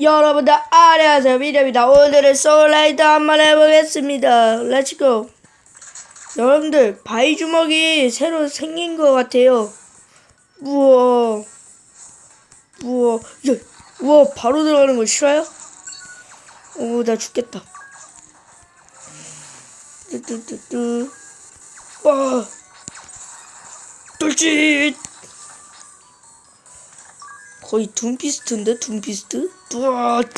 여러분들 안녕하세요. 미래입니다. 오늘은 소울라이트 한번 해보겠습니다. 렛츠고 여러분들 바위 주먹이 새로 생긴 것 같아요. 우와. 우와. 야, 우와 바로 들어가는 거 싫어요? 오 나 죽겠다. 뚜뚜뚜뚜. 와 돌진 거의 둠피스트인데 둠피스트? 뚜앗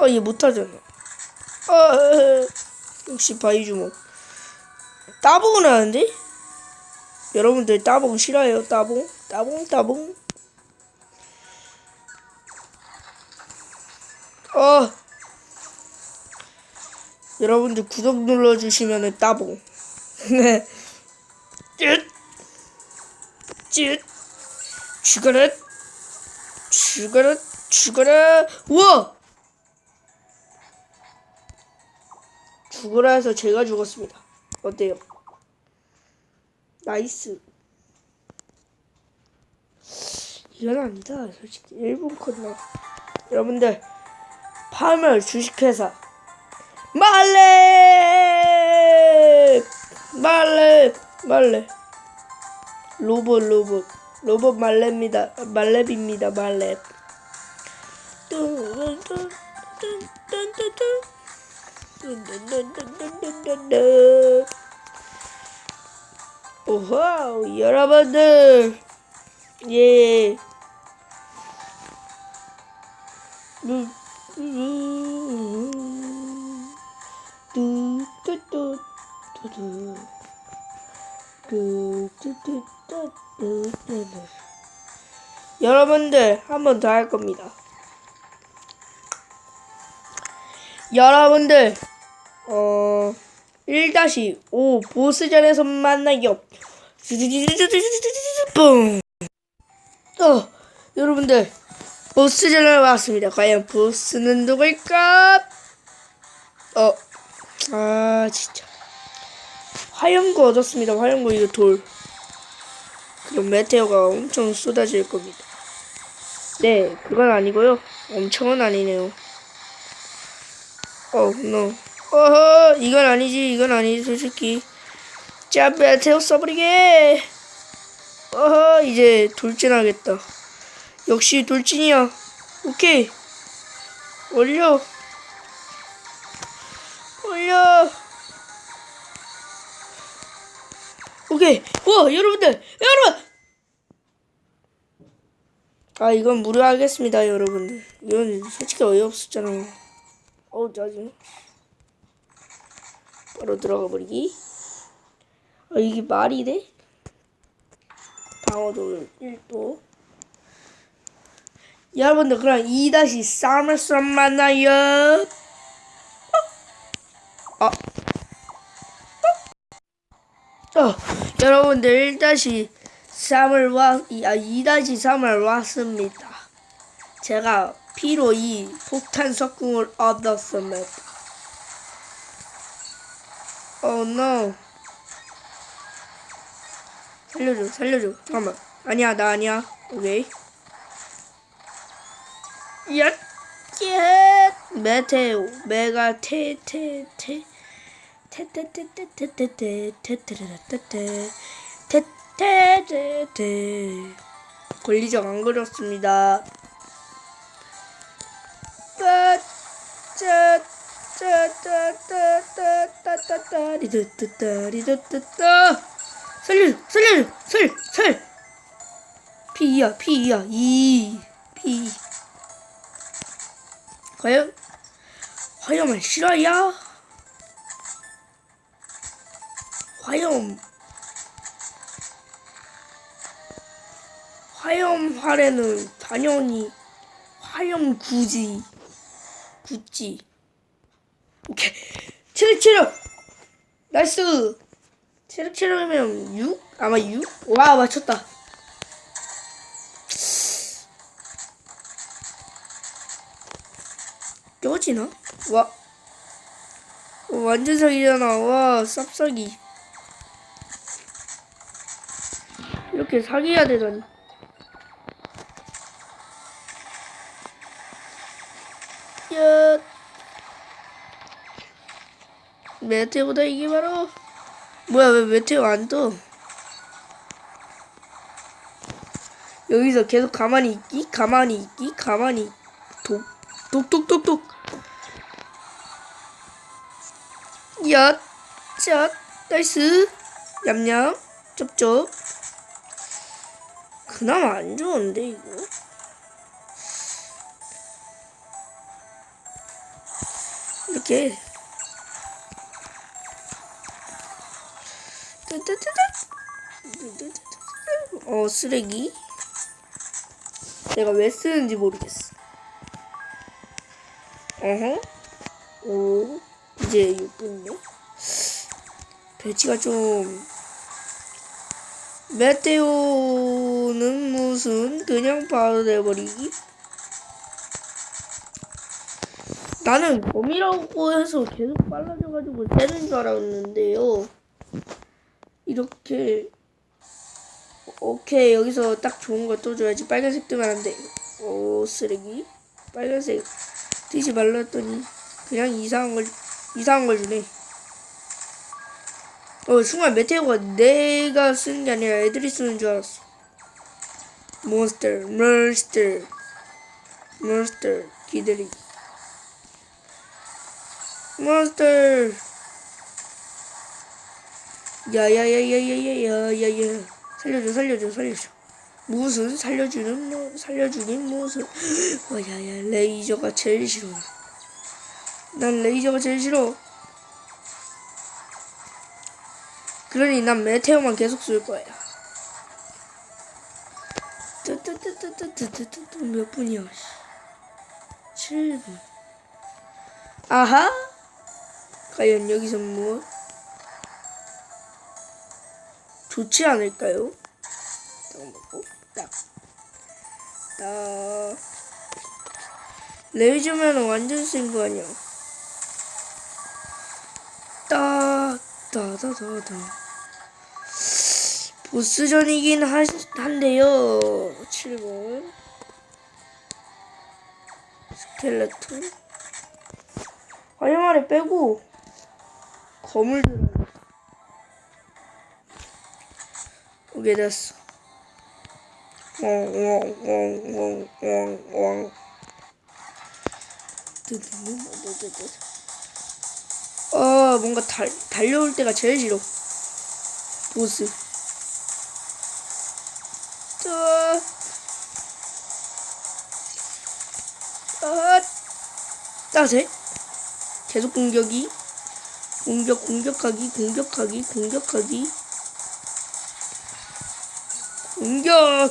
아얘 못하잖아 아 역시 바위주먹 따봉은 하는데? 여러분들 따봉 싫어요 따봉? 따봉 따봉 어 여러분들 구독 눌러주시면은 따봉 네 쯧! 쯧! 죽어라. 죽어라. 죽어라. 우와! 죽어라 해서 제가 죽었습니다. 어때요? 나이스. 이건 아니다 솔직히. 일본 컷나. 여러분들 파멸 주식회사. 말레 말레 말레 로봇 로봇 로봇 말렙입니다. 말렙입니다. 말렙. 오호 여러분들 예. 뚜 여러분들 한 번 더 할 겁니다. 여러분들 어 1-5 보스전에서 만나요. 뿡. 어, 여러분들 보스전에 왔습니다. 과연 보스는 누굴까? 어, 아 진짜. 화염구 얻었습니다. 화염구 이거 돌. 그럼 메테오가 엄청 쏟아질 겁니다. 네, 그건 아니고요. 엄청은 아니네요. 어, 노. 어허, 이건 아니지, 이건 아니지, 솔직히. 자, 메테오 써버리게! 어허, 이제 돌진하겠다. 역시 돌진이야. 오케이. 올려. 올려. 오케이. 와, 여러분들, 여러분! 아, 이건 무료하겠습니다, 여러분들. 이건 솔직히 어이없었잖아요. 어우, 짜증. 바로 들어가 버리기. 아, 이게 말이 돼? 방어도 1도. 여러분들, 그럼 2-3을 만나요. 아. 어, 여러분들 1-3을 와, 아, 2-3을 왔습니다. 제가 피로 이 폭탄 석궁을 얻었습니다. Oh no. 살려줘, 살려줘. 잠깐만. 아니야, 나 아니야. 오케이. 야, 예. 메테오, 메가 테, 테, 테. 테테테테테테테테테테테테 테 권리적 안 그렸습니다. 짜짜짜짜짜짜짜따따따 리드따리드따 살려줘 살려줘 살살 피야 피야 이피. 과연? 화염을 싫어야? 화염 화염 활에는 당연히 화염 구지 구찌 오케이 체력 체력 나이스 체력 체력이면 6? 아마 6? 와 맞췄다 껴지나? 와 어, 완전 사기잖아 와 쌉사기 이렇게 사귀어야 되다니. 야. 메테오보다 이게 바로 뭐야 왜 메테오 안 떠? 여기서 계속 가만히 있기 가만히 있기 가만히 독 독독독독 야, 자, 나이스 냠냠 쩝쩝 그나마 안 좋은데 이거 이렇게. 어 쓰레기. 내가 왜 쓰는지 모르겠어. 어허. 오 이제 6분이네 배치가 좀 메테오는 무슨 그냥 바로 내버리기 나는 범이라고 해서 계속 빨라져가지고 새는 줄 알았는데요. 이렇게 오케이 여기서 딱 좋은 거 또 줘야지. 빨간색 뜨면 안돼. 오 쓰레기. 빨간색 뜨지 말라 했더니 그냥 이상한 걸 이상한 걸 주네. 어 순간 메테오가 내가 쓰는 게 아니라 애들이 쓰는 줄 알았어. 몬스터 몬스터 몬스터 기다리 몬 스터 야야야야야야야야야. 살려줘 살려줘 살려줘. 무슨 살려주는 뭐 살려주긴 무슨. 와 야야 레이저가 제일 싫어. 난 레이저가 제일 싫어. 그러니 난 메테오만 계속 쏠 거야. 몇 분이야 7분. 아하 과연 여기서 뭐 좋지 않을까요? 잠깐만, 딱, 딱. 레이저면 완전 센 거 아니야? 딱, 따다다다. 보스전이긴 하, 한데요. 7번. 스켈레톤. 화염알에 빼고, 들어. 오게 됐어. 웡웡웡웡웡웡. 아 뭔가 달 달려올 때가 제일 싫어. 보스. 자. 아. 따세. 계속 공격이. 공격 공격하기 공격하기 공격하기. 공격!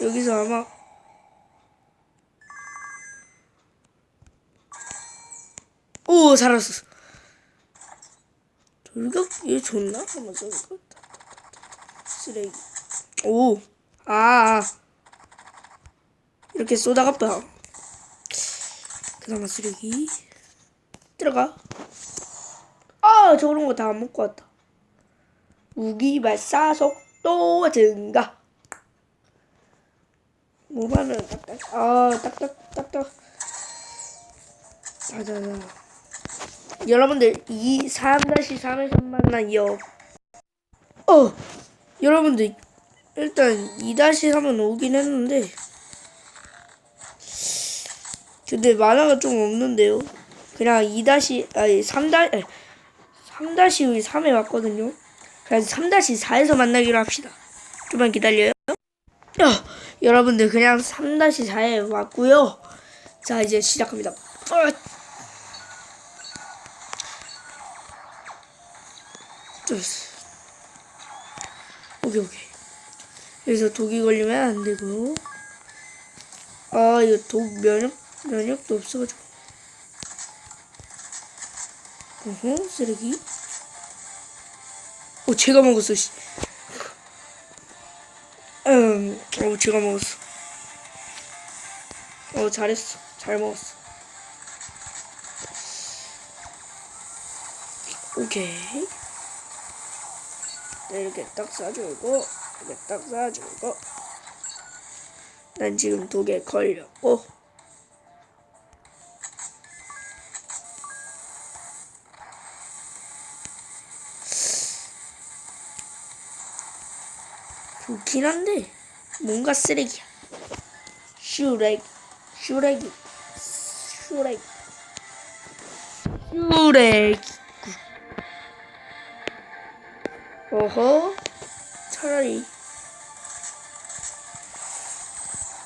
여기서 아마 오 살았어 돌격 얘 좋나? 한번 써볼까? 쓰레기 오아 아. 이렇게 봐 그나마 쓰레기 들어가. 아 저런 거 다 안 먹고 왔다. 무기 발사 속도 증가. 모바는 딱딱 아 딱딱 딱딱. 자자자. 여러분들 이 3-3에서 만나요. 어 여러분들 일단 2-3은 오긴 했는데. 근데 만화가 좀 없는데요 그냥 2- 아니 3- 3-3에 왔거든요 그래서 3-4에서 만나기로 합시다. 좀만 기다려요. 야, 여러분들 그냥 3-4에 왔고요. 자, 이제 시작합니다. 어! 오케이, 오케이. 여기서 독이 걸리면 안 되고. 아, 이거 독 면역, 면역도 없어가지고. 어허, 쓰레기. 어, 제가 먹었어, 씨. 음, 어, 제가 먹었어. 어, 잘했어. 잘 먹었어. 오케이. 네, 이렇게 딱 싸주고, 이렇게 딱 싸주고. 난 지금 독에 걸렸고. 좋긴 한데 뭔가 쓰레기야. 슈렉, 슈렉이, 슈렉, 슈렉. 어허, 차라리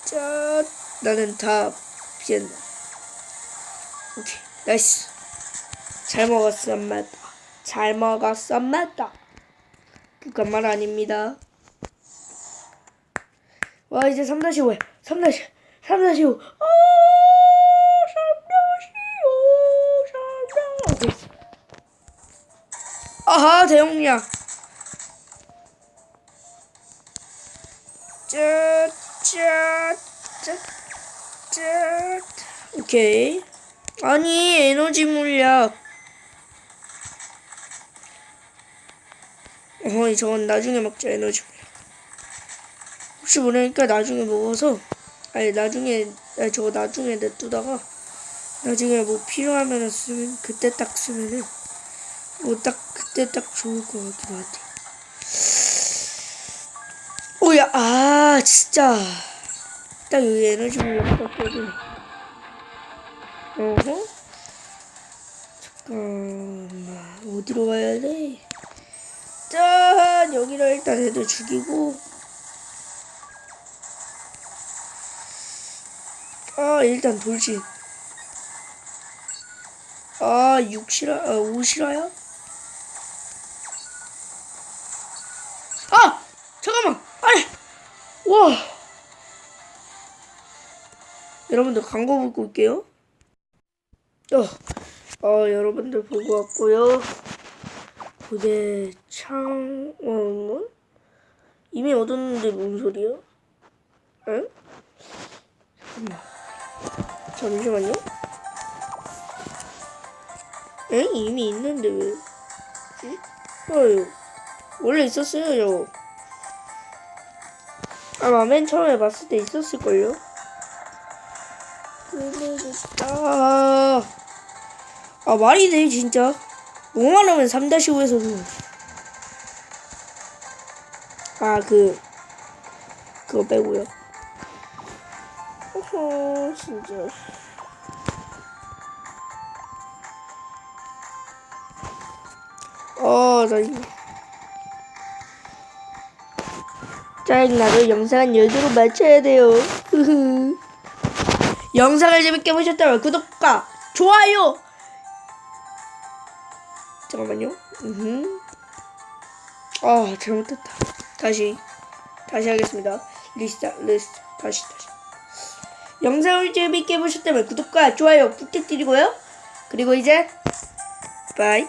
자 나는 다 피한다. 오케이, 나이스. 잘 먹었어, 엄마다. 잘 먹었어, 엄마다. 그건 말 아닙니다. 와, 이제 3-5야. 3-5. 3-5. 아, 3-5. 3 오케이. 아하, 대용량. 짜. 오케이. 아니, 에너지 물약. 어이, 저건 나중에 먹자, 에너지 물약. 혹시 모르니까 나중에 먹어서, 아니, 나중에, 아니, 저거 나중에 냅두다가, 나중에 뭐 필요하면 쓰면, 그때 딱 쓰면은, 뭐 딱, 그때 딱 좋을 것 같기도 하대. 오야, 아, 진짜. 딱 여기 에너지 물약 떴거든. 어허? 잠깐만, 어디로 가야 돼? 짠! 여기를 일단 애들 죽이고. 아, 일단 돌진. 아, 육실화, 아, 오실화야? 아! 잠깐만! 아니! 와! 여러분들 광고 보고 올게요. 어, 어, 여러분들 보고 왔고요. 부대 창, 어, 뭐? 이미 얻었는데 뭔 소리야? 응? 잠깐만. 잠시만요. 응? 이미 있는데 왜? 응? 어휴. 원래 있었어요, 저. 아마 맨 처음에 봤을 때 있었을걸요? 아, 아 말이 돼 진짜 5만 원은 3-5에서도 아그 그거 빼고요 어허 진짜. 어 나 이거 짜증나도 영상은 여기로 맞춰야 돼요. 영상을 재밌게 보셨다면 구독과 좋아요! 잠깐만요. 아 잘못했다. 다시 다시 하겠습니다. 리스타 리스트. 다시 다시 영상을 재밌게 보셨다면 구독과 좋아요 부탁드리고요. 그리고 이제 바이